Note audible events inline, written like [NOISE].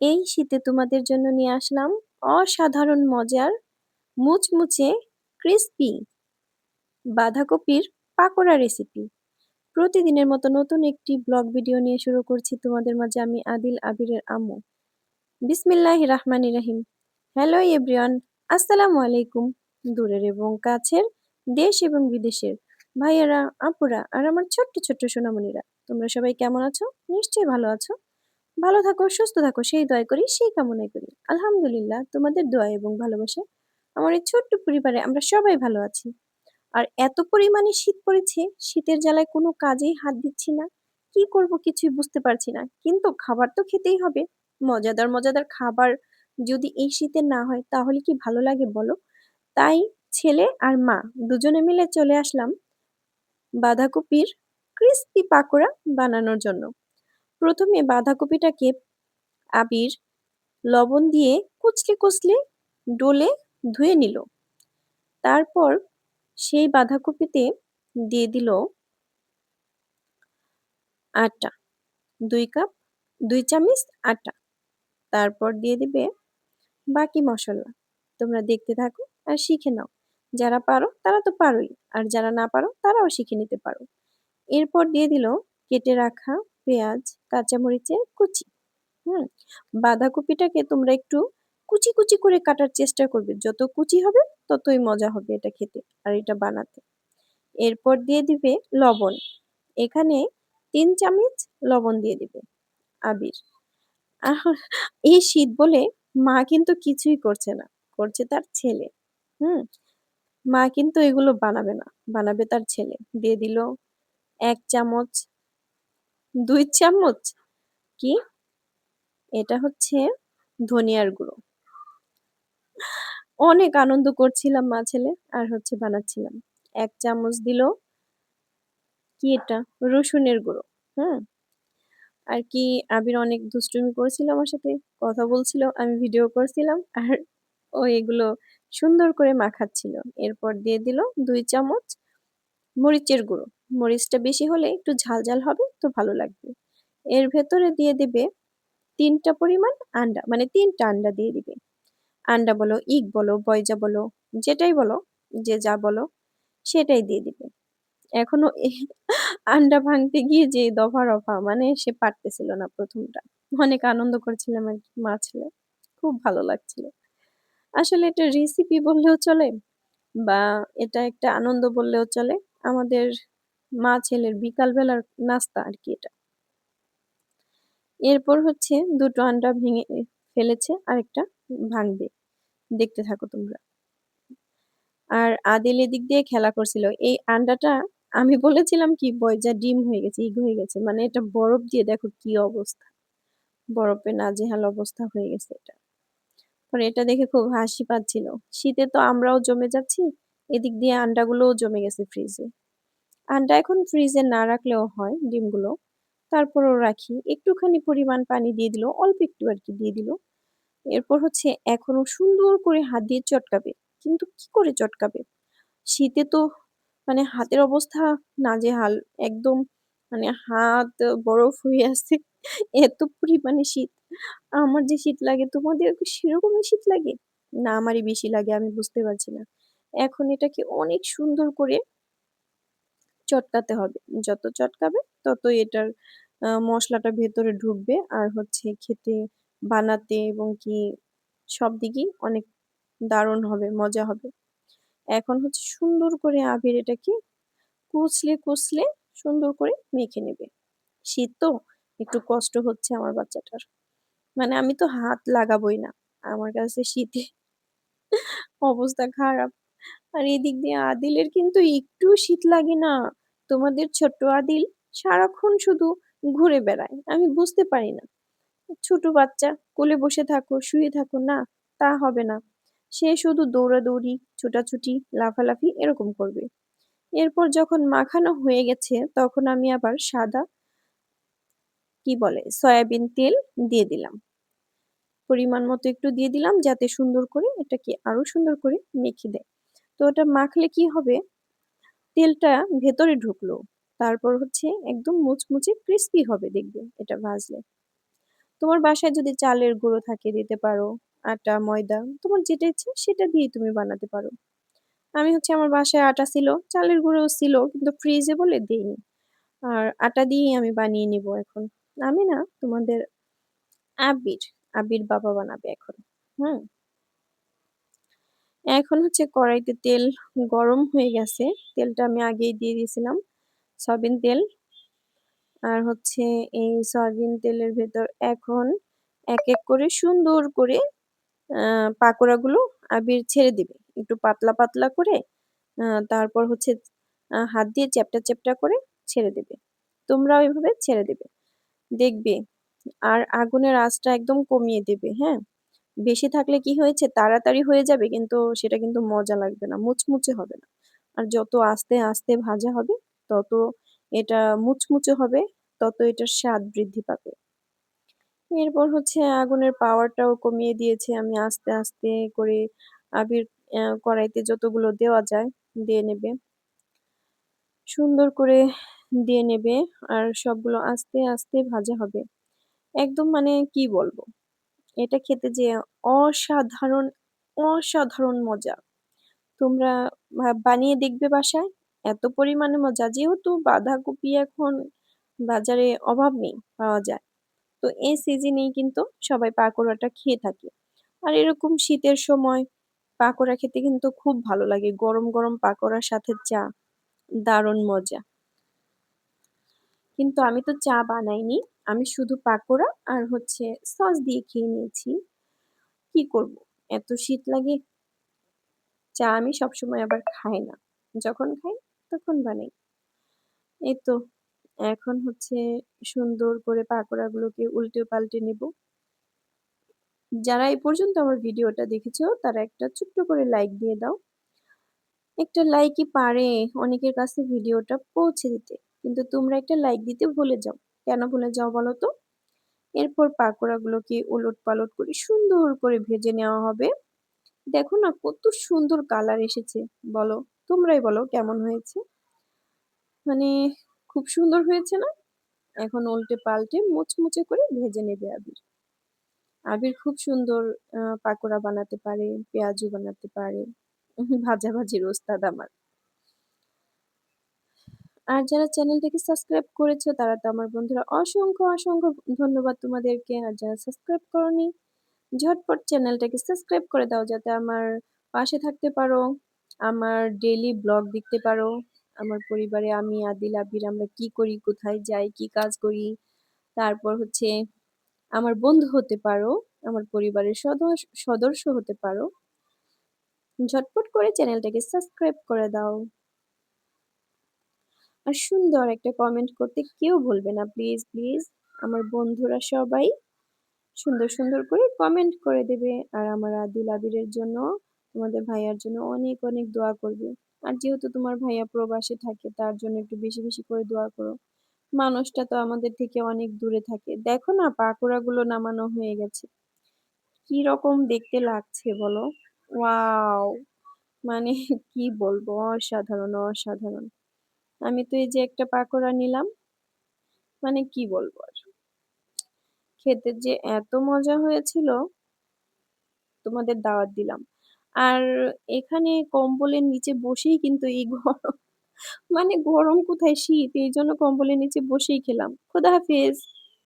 এই শীতে তোমাদের জন্য নিয়ে আসলাম অসাধারণ মজার মুচমুচে ক্রিস্পি বাঁধাকপির পাকোড়া রেসিপি প্রতিদিনের মতো নতুন একটি ব্লগ ভিডিও নিয়ে শুরু করছি তোমাদের মাঝে আমি আদিল আবিরের আম্মু। বিসমিল্লাহ রহমান রাহিম। হ্যালো এভরিওয়ান আসসালামু আলাইকুম। দূরের এবং কাছের দেশ এবং বিদেশের ভাইয়ারা, আপুরা আর আমার ছোট্ট ছোট্ট সোনামণিরা। তোমরা সবাই কেমন আছো? নিশ্চয়ই ভালো আছো। ভালো থাকো, সুস্থ থাকো, সেই দয়া করি, সেই কামনাই করি। আলহামদুলিল্লাহ, তোমাদের দোয়া এবং ভালোবাসা আমার এই ছোট্ট পরিবারে আমরা সবাই ভালো আছি। আর এত পরিমাণে শীত পড়েছে, শীতের জ্বালায় কোনো কাজেই হাত দিচ্ছি না। কি করব কিছুই বুঝতে পারছি না, কিন্তু খাবার তো খেতেই হবে। মজাদার মজাদার খাবার যদি এই শীতে না হয়, তাহলে কি ভালো লাগে বলো? তাই ছেলে আর মা দুজনে মিলে চলে আসলাম বাঁধাকপির ক্রিস্পি পাকোড়া বানানোর জন্য। প্রথমে বাঁধাকপিটাকে আবির লবণ দিয়ে কুচলে কুচলে ডোলে ধুয়ে নিল। তারপর সেই বাঁধাকপিতে দিয়ে দিল আটা। দুই কাপ, দুই চামচ আটা। তারপর দিয়ে দিবে বাকি মশলা। তোমরা দেখতে থাকো আর শিখে নাও। যারা পারো তারা তো পারোই, আর যারা না পারো তারাও শিখে নিতে পারো। এরপর দিয়ে দিল কেটে রাখা পেঁয়াজ। কাঁচামরিচের কুচি, হুম? বাঁধাকপিটাকে তোমরা একটু কুচি কুচি করে কাটার চেষ্টা করবে। যত কুচি হবে, ততই মজা হবে এটা খেতে আর এটা বানাতে। এরপর দিয়ে দিবে লবণ। এখানে তিন চামচ লবণ দিয়ে দিবে আবির। এই শীত বলে মা কিন্তু কিছুই করছে না, করছে তার ছেলে, হুম? মা কিন্তু এগুলো বানাবে না, বানাবে তার ছেলে। দিয়ে দিল এক চামচ দুই চামচ কি? এটা হচ্ছে ধনিয়ার গুঁড়ো। অনেক আনন্দ করছিলাম মা ছেলে, আর হচ্ছে বানাচ্ছিলাম। এক চামচ দিল কি এটা? রসুনের গুঁড়ো, হুম? আর কি আবির অনেক দুষ্টুমি করেছিল আমার সাথে, কথা বলছিল, আমি ভিডিও করছিলাম, আর ও এগুলো সুন্দর করে মাখাচ্ছিল। এরপর দিয়ে দিল দুই চামচ মরিচের গুঁড়ো। মরিচটা বেশি হলে একটু ঝাল ঝাল হবে, তো ভালো লাগবে। এর ভেতরে দিয়ে দেবে তিনটা পরিমাণ আন্ডা মানে তিনটা আন্ডা দিয়ে দিবে। আন্ডা বলো, ইক বলো, বয়জা বলো, যেটাই বলো, যে যা বলো, সেটাই দিয়ে দিবে। এখনও আন্ডা ভাঙতে গিয়ে যে দফা রফা মানে সে পারতেছিল না প্রথমটা। অনেক আনন্দ করছিলাম আর কি মা ছেলে, খুব ভালো লাগছিল। আসলে এটা রেসিপি বললেও চলে, বা এটা একটা আনন্দ বললেও চলে। আমাদের মা ছেলের বিকালবেলার নাস্তা আর কি এটা। এরপর হচ্ছে দুটো আন্ডা ভেঙে ফেলেছে, আরেকটা ভাঙবে। দেখতে থাকো তোমরা। আর আদিল এদিক দিয়ে খেলা করছিল। এই আন্ডাটা আমি বলেছিলাম কি বয়জা ডিম হয়ে গেছে, ইগ হয়ে গেছে। মানে এটা বরফ দিয়ে দেখো কি অবস্থা। বরফে নাজেহাল অবস্থা হয়ে গেছে এটা। পরে এটা দেখে খুব হাসি পাচ্ছিল। শীতে তো আমরাও জমে যাচ্ছি, এদিক দিয়ে আন্ডাগুলোও জমে গেছে ফ্রিজে আন্ডা এখন ফ্রিজে না রাখলেও হয় ডিমগুলো। তারপরও রাখি, একটুখানি পরিমাণ পানি দিয়ে দিল, অল্প একটু আর কি দিয়ে দিল। এরপর হচ্ছে এখনও সুন্দর করে হাত দিয়ে চটকাবে। কিন্তু কি করে চটকাবে? শীতে তো মানে হাতের অবস্থা না নাজেহাল, একদম মানে হাত বরফ হয়ে আছে, এত পরিমাণে শীত। আমার যে শীত লাগে, তোমাদের সেরকমই শীত লাগে? না, আমারই বেশি লাগে, আমি বুঝতে পারছি না। এখন এটাকে অনেক সুন্দর করে চটকাতে হবে। যত চটকাবে ততই এটার মশলাটা ভেতরে ঢুকবে। আর হচ্ছে খেতে, বানাতে এবং কি সব দিকেই অনেক দারুণ হবে, মজা হবে। এখন হচ্ছে সুন্দর করে আবির এটাকে কুচলে কুচলে সুন্দর করে মেখে নেবে। শীত তো, একটু কষ্ট হচ্ছে আমার বাচ্চাটার। মানে আমি তো হাত লাগাবোই না। আমার কাছে শীতে অবস্থা খারাপ। আর এদিক দিয়ে আদিলের কিন্তু একটু শীত লাগে না। তোমাদের ছোট্ট আদিল সারাক্ষণ শুধু ঘুরে বেড়ায়, আমি বুঝতে পারি না। ছোট বাচ্চা, কোলে বসে থাকো, শুয়ে থাকো, না, তা হবে না। সে শুধু দৌড়াদৌড়ি, ছোটাছুটি, লাফালাফি এরকম করবে। এরপর যখন মাখানো হয়ে গেছে, তখন আমি আবার সাদা, কি বলে, সয়াবিন তেল দিয়ে দিলাম। পরিমাণ মতো একটু দিয়ে দিলাম যাতে সুন্দর করে, এটাকে আরও সুন্দর করে মেখে দেয়। তো ওটা মাখলে কি হবে তেলটা ভেতরে ঢুকলো তারপর হচ্ছে একদম মুচমুচে ক্রিস্পি হবে দেখবে এটা ভাজলে তোমার বাসায় যদি চালের গুঁড়ো থাকে দিতে পারো। আটা, ময়দা তোমার যেটা ইচ্ছা সেটা দিয়েই তুমি বানাতে পারো। আমি হচ্ছে আমার বাসায় আটা ছিল, চালের গুঁড়োও ছিল কিন্তু ফ্রিজে বলে দিইনি আর আটা দিয়েই আমি বানিয়ে নিবো এখন। আমি না তোমাদের আবির, আবির বাবা বানাবে এখন। হুম? এখন হচ্ছে কড়াইতে তেল গরম হয়ে গেছে। তেলটা আমি আগেই দিয়ে দিয়েছিলাম। সয়াবিন তেল। আর হচ্ছে এই সয়াবিন তেলের ভেতর এখন এক, এক করে সুন্দর করে পাকোড়াগুলো আবির ছেড়ে দিবে। একটু পাতলা, পাতলা করে তারপর হচ্ছে হাত দিয়ে চ্যাপ্টা, চ্যাপটা করে ছেড়ে দেবে। তোমরাও ওইভাবে ছেড়ে দেবে। দেখবে আর আগুনের আঁচটা একদম কমিয়ে দেবে, হ্যাঁ? বেশি থাকলে কি হয়েছে তাড়াতাড়ি হয়ে যাবে কিন্তু সেটা কিন্তু মজা লাগবে না, মুচমুচে হবে না। আর যত আস্তে, আস্তে ভাজা হবে তত এটা মুচমুচে হবে, তত এটার স্বাদ বৃদ্ধি পাবে। এরপর হচ্ছে আগুনের পাওয়ারটাও কমিয়ে দিয়েছে আমি আস্তে, আস্তে করে আবির কড়াইতে যতগুলো দেওয়া যায় দিয়ে নেবে। সুন্দর করে দিয়ে নেবে আর সবগুলো আস্তে, আস্তে ভাজা হবে। একদম মানে কি বলব? এটা খেতে যে অসাধারণ, অসাধারণ মজা। তোমরা বানিয়ে দেখবে বাসায়। এত পরিমাণে মজা যেহেতু বাঁধাকপি এখন বাজারে অভাব নেই, পাওয়া যায়। তো এই সিজনেই কিন্তু সবাই পাকোড়াটা খেয়ে থাকে। আর এরকম শীতের সময় পাকোড়া খেতে কিন্তু খুব ভালো লাগে। গরম, গরম পাকোড়ার সাথে চা, দারুণ মজা। কিন্তু আমি তো চা বানাইনি। আমি শুধু পাকোড়া আর হচ্ছে সস দিয়ে খেয়ে নিয়েছি। কি করব? এত শীত লাগে। চা আমি সবসময় আবার খাই না। যখন খাই, তখন বানাই। এই তো, এখন হচ্ছে সুন্দর করে পাকোড়াগুলোকে উল্টে পাল্টে নেব। যারা এই পর্যন্ত আমার ভিডিওটা দেখেছ, তারা একটা ছোট্ট করে লাইক দিয়ে দাও। একটা লাইকই পারে অনেকের কাছে ভিডিওটা পৌঁছে দিতে। কিন্তু তোমরা একটা লাইক দিতে ভুলে যাও। কেন ভুলে যাও বলো তো? এরপর পাকোড়াগুলোকে ওলটপালট করে সুন্দর করে ভেজে নেওয়া হবে। দেখো না কত সুন্দর কালার এসেছে বলো? তোমরাই বলো কেমন হয়েছে? মানে খুব সুন্দর হয়েছে না? এখন উল্টে পাল্টে মুচমুচে করে ভেজে নেবে আবির। আবির খুব সুন্দর পাকোড়া বানাতে পারে, পেঁয়াজু বানাতে পারে। ভাজা ভাজাভাজির ওস্তাদ আমার। আর যারা চ্যানেলটাকে সাবস্ক্রাইব করেছ তারা তো আমার বন্ধুরা অসংখ্য, অসংখ্য ধন্যবাদ তোমাদেরকে। আর যারা সাবস্ক্রাইব করোনি ঝটপট চ্যানেলটাকে সাবস্ক্রাইব করে দাও যাতে আমার পাশে থাকতে পারো। আমার ডেইলি ব্লগ দেখতে পারো। আমার পরিবারে আমি, আদিল, আবির আমরা কি করি, কোথায় যাই, কি কাজ করি। তারপর হচ্ছে আমার বন্ধু হতে পারো, আমার পরিবারের সদস সদস্য হতে পারো। ঝটপট করে চ্যানেলটাকে সাবস্ক্রাইব করে দাও। আর সুন্দর একটা কমেন্ট করতে কেউ ভুলবে না প্লিজ, প্লিজ। আমার বন্ধুরা সবাই সুন্দর, সুন্দর করে কমেন্ট করে দেবে। আর আমার আদিল, আবিরের জন্য, তোমাদের ভাইয়ার জন্য অনেক, অনেক দোয়া করবে। আর যেহেতু তোমার ভাইয়া প্রবাসে থাকে তার জন্য একটু বেশি, বেশি করে দোয়া করো। মানুষটা তো আমাদের থেকে অনেক দূরে থাকে। দেখো না পাকোড়াগুলো নামানো হয়ে গেছে। কি রকম দেখতে লাগছে বলো? ওয়াও! মানে কি বলব? অসাধারণ, অসাধারণ। আমি তো এই যে একটা পাকোড়া নিলাম। মানে কি বলব আর? খেতে যে এত মজা হয়েছিল, তোমাদের দাওয়াত দিলাম। আর এখানে কম্বলের নিচে বসেই কিন্তু এই গরম [LAUGHS] মানে গরম কোথায় শীত এই জন্য কম্বলের নিচে বসেই খেলাম। খোদা হাফেজ।